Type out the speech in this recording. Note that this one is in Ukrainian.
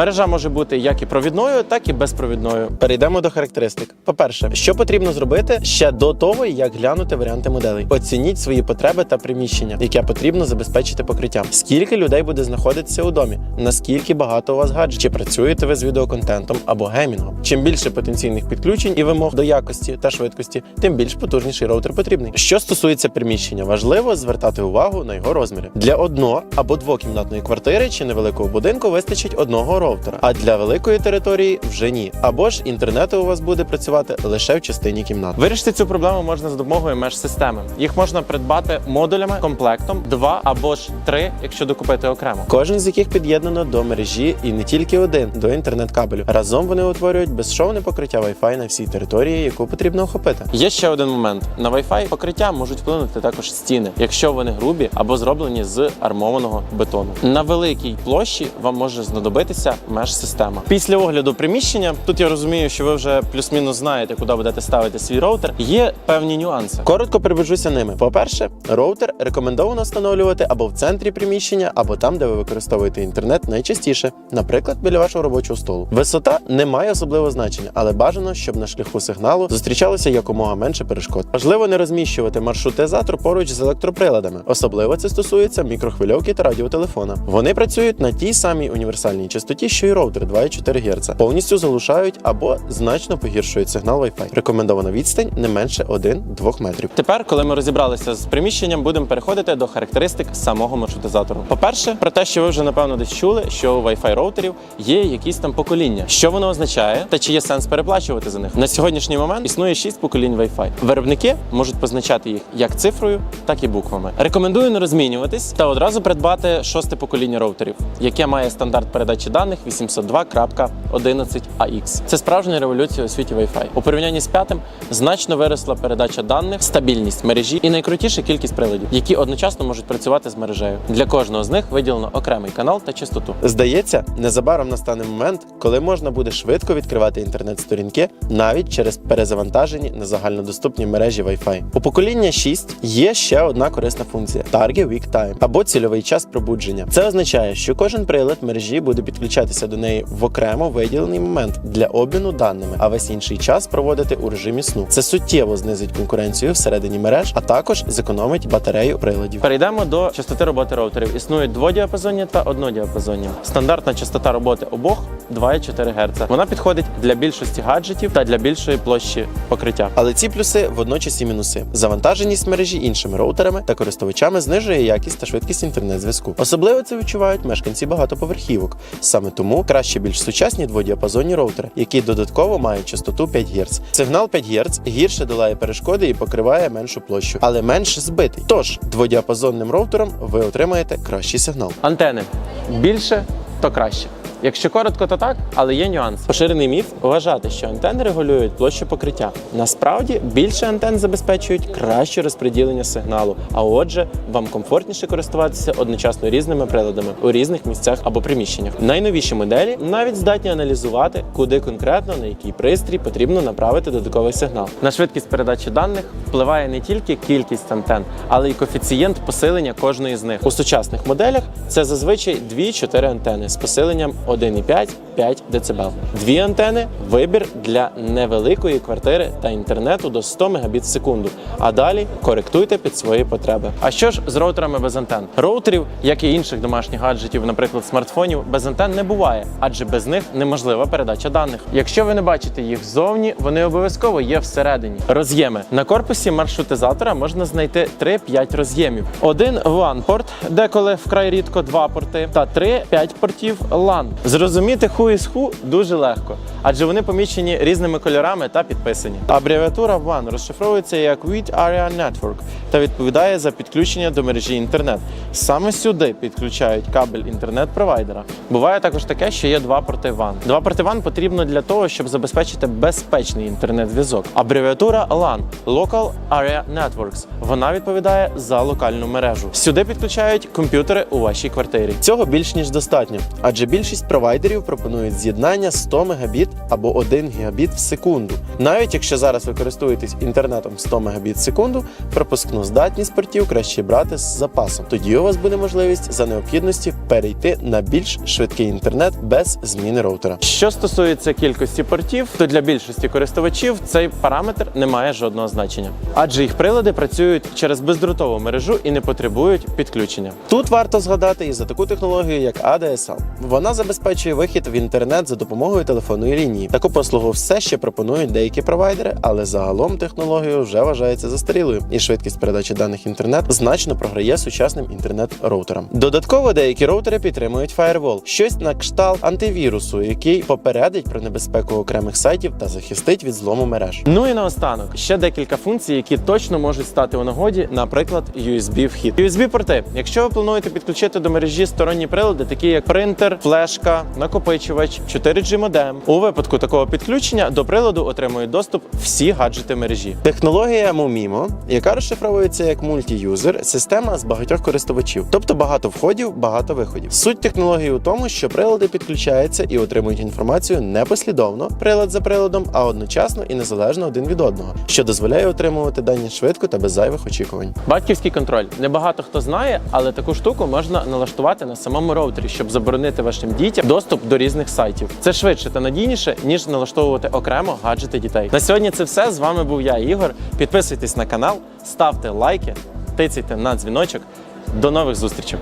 Мережа може бути як і провідною, так і безпровідною. Перейдемо до характеристик. По-перше, що потрібно зробити ще до того, як глянути варіанти моделей. Оцініть свої потреби та приміщення, яке потрібно забезпечити покриттям. Скільки людей буде знаходитися у домі? Наскільки багато у вас гаджетів? Чи працюєте ви з відеоконтентом або геймінгом? Чим більше потенційних підключень і вимог до якості та швидкості, тим більш потужніший роутер потрібний. Що стосується приміщення, важливо звертати увагу на його розміри. Для одно або двокімнатної квартири чи невеликого будинку вистачить одного роутера, а для великої території вже ні. Або ж інтернету у вас буде працювати лише в частині кімнат. Вирішити цю проблему можна за допомогою меж-системи. Їх можна придбати модулями комплектом, два або ж три, якщо докупити окремо. Кожен з яких під'єднано до мережі і не тільки один до інтернет-кабелю. Разом вони утворюють безшовне покриття Wi-Fi на всій території, яку потрібно охопити. Є ще один момент: на Wi-Fi покриття можуть вплинути також стіни, якщо вони грубі або зроблені з армованого бетону. На великій площі вам може знадобитися меж-система. Після огляду приміщення тут я розумію, що ви вже плюс-мінус знаєте, куди будете ставити свій роутер. Є певні нюанси. Коротко прибежуся ними. По-перше, роутер рекомендовано встановлювати або в центрі приміщення, або там, де ви використовуєте інтернет найчастіше, наприклад, біля вашого робочого столу. Висота не має особливого значення, але бажано, щоб на шляху сигналу зустрічалося якомога менше перешкод. Важливо не розміщувати маршрутизатор поруч з електроприладами. Особливо це стосується мікрохвильовки та радіотелефона. Вони працюють на тій самій універсальній частоті, що й роутер 2,4 Гц. Повністю заглушають або значно погіршують сигнал Wi-Fi. Рекомендована відстань не менше 1-2 метрів. Тепер, коли ми розібралися з приміщенням, будемо переходити до характеристик самого маршрутизатору. По-перше, про те, що ви вже напевно десь чули, що у Wi-Fi роутерів є якісь там покоління. Що воно означає, та чи є сенс переплачувати за них? На сьогоднішній момент існує 6 поколінь Wi-Fi. Виробники можуть позначати їх як цифрою, так і буквами. Рекомендую не розмінюватись та одразу придбати шосте покоління роутерів, яке має стандарт передачі даних 802.11ax. Це справжня революція у світі Wi-Fi. У порівнянні з п'ятим значно виросла передача даних, стабільність мережі і найкрутіша кількість приладів, які одночасно можуть працювати з мережею. Для кожного з них виділено окремий канал та частоту. Здається, незабаром настане момент, коли можна буде швидко відкривати інтернет-сторінки навіть через перезавантажені на загальнодоступні мережі Wi-Fi. У покоління 6 є ще одна корисна функція Target Week Time або цільовий час пробудження. Це означає, що кожен прилад мережі буде підключатися до неї в окремо виділений момент для обміну даними, а весь інший час проводити у режимі сну. Це суттєво знизить конкуренцію всередині мереж, а також зекономить батарею приладів. Перейдемо до частоти роботи роутерів. Існують дводіапазонні та однодіапазонні. Стандартна частота роботи обох 2,4 Гц. Вона підходить для більшості гаджетів та для більшої площі покриття. Але ці плюси водночас і мінуси. Завантаженість мережі іншими роутерами та користувачами знижує якість та швидкість інтернет-зв'язку. Особливо це відчувають мешканці багатоповерхівок. Саме тому краще більш сучасні дводіапазонні роутери, які додатково мають частоту 5 Гц. Сигнал 5 Гц гірше долає перешкоди і покриває меншу площу, але менш збитий. Тож дводіапазонним роутером ви отримаєте кращий сигнал. Антени більше то краще. Якщо коротко, то так, але є нюанс. Поширений міф вважати, що антени регулюють площу покриття. Насправді більше антен забезпечують краще розподілення сигналу, а отже, вам комфортніше користуватися одночасно різними приладами у різних місцях або приміщеннях. Найновіші моделі навіть здатні аналізувати, куди конкретно на який пристрій потрібно направити додатковий сигнал. На швидкість передачі даних впливає не тільки кількість антен, але й коефіцієнт посилення кожної з них. У сучасних моделях це зазвичай 2-4 антени з посиленням 1,5 1,5-5 дБ. Дві антени вибір для невеликої квартири та інтернету до 100 Мбіт в секунду. А далі коректуйте під свої потреби. А що ж з роутерами без антен? Роутерів, як і інших домашніх гаджетів, наприклад, смартфонів, без антен не буває, адже без них неможлива передача даних. Якщо ви не бачите їх ззовні, вони обов'язково є всередині. Роз'єми на корпусі маршрутизатора можна знайти 3-5 роз'ємів. Один WAN порт, деколи вкрай рідко два порти, та 3-5 портів LAN. Зрозуміти is who дуже легко, адже вони помічені різними кольорами та підписані. Абревіатура WAN розшифровується як With Area Network та відповідає за підключення до мережі інтернет. Саме сюди підключають кабель інтернет-провайдера. Буває також таке, що є два порти WAN. Два порти WAN потрібно для того, щоб забезпечити безпечний інтернет-зв'язок. Абревіатура LAN Local Area Networks. Вона відповідає за локальну мережу. Сюди підключають комп'ютери у вашій квартирі. Цього більш ніж достатньо, адже більшість провайдерів пропонують пропонують з'єднання 100 Мбіт або 1 Гбіт в секунду. Навіть якщо зараз ви користуєтесь інтернетом 100 Мбіт в секунду, пропускну здатність портів краще брати з запасом. Тоді у вас буде можливість за необхідності перейти на більш швидкий інтернет без зміни роутера. Що стосується кількості портів, то для більшості користувачів цей параметр не має жодного значення, адже їх прилади працюють через бездротову мережу і не потребують підключення. Тут варто згадати і за таку технологію, як ADSL. Вона забезпечує вихід в інтернет за допомогою телефонної лінії. Таку послугу все ще пропонують деякі провайдери, але загалом технологія вже вважається застарілою, і швидкість передачі даних інтернет значно програє сучасним інтернет-роутерам. Додатково деякі роутери підтримують Firewall, щось на кшталт антивірусу, який попередить про небезпеку окремих сайтів та захистить від злому мереж. Ну і наостанок ще декілька функцій, які точно можуть стати у нагоді, наприклад, USB вхід. USB порти. Якщо ви плануєте підключити до мережі сторонні прилади, такі як принтер, флешка, накопичувач, 4G модем. У випадку такого підключення до приладу отримують доступ всі гаджети мережі. Технологія Momimo, яка розшифровується як мультіюзер, система з багатьох користувачів, тобто багато входів, багато виходів. Суть технології у тому, що прилади підключаються і отримують інформацію не послідовно, прилад за приладом, а одночасно і незалежно один від одного, що дозволяє отримувати дані швидко та без зайвих очікувань. Батьківський контроль. Небагато хто знає, але таку штуку можна налаштувати на самому роутері, щоб заборонити вашим дітям доступ до різних сайтів. Це швидше та надійніше, ніж налаштовувати окремо гаджети дітей. На сьогодні це все. З вами був я, Ігор. Підписуйтесь на канал, ставте лайки, тицяйте на дзвіночок. До нових зустрічей!